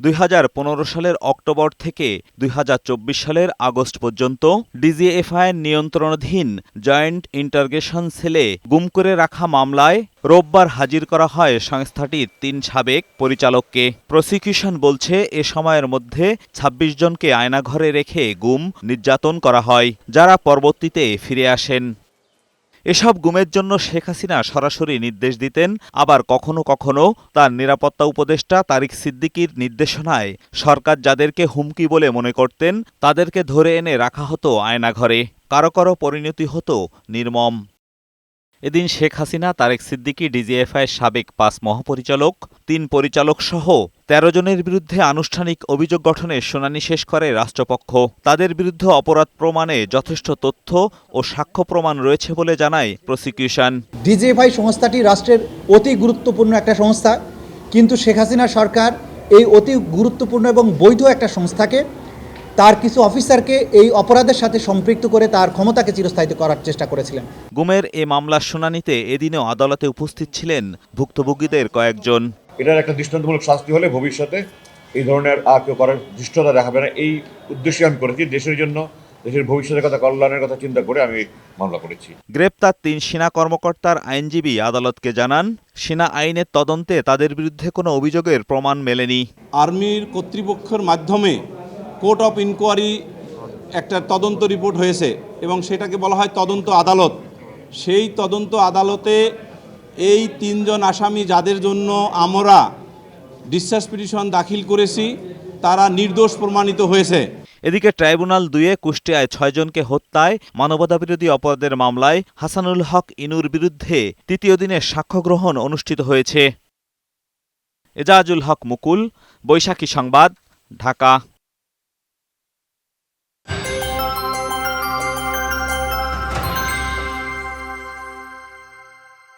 দুই হাজার পনেরো সালের অক্টোবর থেকে দুই হাজার চব্বিশ সালের আগস্ট পর্যন্ত ডিজিএফআইয়ের নিয়ন্ত্রণাধীন জয়েন্ট ইন্টারগেশন সেলে গুম করে রাখা মামলায় রোববার হাজির করা হয় সংস্থাটির তিন সাবেক পরিচালককে। প্রসিকিউশন বলছে, এ সময়ের মধ্যে ২৬ জনকে আয়নাঘরে রেখে গুম নির্যাতন করা হয়, যারা পরবর্তীতে ফিরে আসেন। এসব গুমের জন্য শেখ হাসিনা সরাসরি নির্দেশ দিতেন, আবার কখনো কখনো তার নিরাপত্তা উপদেষ্টা তারিক সিদ্দিকীর নির্দেশনায় সরকার যাদেরকে হুমকি বলে মনে করতেন, তাদেরকে ধরে এনে রাখা হতো আয়নাঘরে। কারও কারও পরিণতি হতো নির্মম। এদিন শেখ হাসিনা, তারেক সিদ্দিকী ডিজিএফআইয়ের সাবেক পাঁচ মহাপরিচালক, তিন পরিচালক সহ তেরো জনের বিরুদ্ধে আনুষ্ঠানিক অভিযোগ গঠনের শুনানি শেষ করে রাষ্ট্রপক্ষ। তাদের বিরুদ্ধে অপরাধ প্রমাণে যথেষ্ট তথ্য ও সাক্ষ্য প্রমাণ রয়েছে বলে জানায় প্রসিকিউশন। ডিজিএফআই সংস্থাটি রাষ্ট্রের অতি গুরুত্বপূর্ণ একটা সংস্থা। কিন্তু শেখ হাসিনা সরকার এই অতি গুরুত্বপূর্ণ এবং বৈধ একটা সংস্থাকে তার কিছু অফিসারকে এই অপরাধের সাথে সম্পৃক্ত করে তার ক্ষমতাকে চিরস্থায়িত করার চেষ্টা করেছিলেন। গুমের এ মামলার শুনানিতে এদিনেও আদালতে উপস্থিত ছিলেন ভুক্তভোগীদের কয়েকজন। এটার একটা দৃষ্টান্তমূলক শাস্তি হলে ভবিষ্যতে এই ধরনের আর কেউ করার দৃষ্টতা দেখাবে না। এই উদ্দেশ্যে আমি করেছি দেশের জন্য দেশের ভবিষ্যতের কথা কল্যাণের কথা চিন্তা করে আমি মামলা করেছি। গ্রেপ্তার তিন সেনা কর্মকর্তার আইনজীবী আদালতকে জানান সেনা আইনের তদন্তে তাদের বিরুদ্ধে কোনো অভিযোগের প্রমাণ মেলেনি। আর্মির কর্তৃপক্ষের মাধ্যমে কোর্ট অফ ইনকোয়ারি একটা তদন্ত রিপোর্ট হয়েছে এবং সেটাকে বলা হয় তদন্ত আদালত। সেই তদন্ত আদালতে এই তিনজন আসামি যাদের জন্য আমরা ডিসচার্জ পিটিশন দাখিল করেছি, তারা নির্দোষ প্রমাণিত হয়েছে। এদিকে ট্রাইব্যুনাল দুয়ে কুষ্টিয়ায় ছয়জনকে হত্যায় মানবতাবিরোধী অপরাধের মামলায় হাসানুল হক ইনুর বিরুদ্ধে তৃতীয় দিনের সাক্ষ্য গ্রহণ অনুষ্ঠিত হয়েছে। এজাজুল হক মুকুল, বৈশাখী সংবাদ, ঢাকা।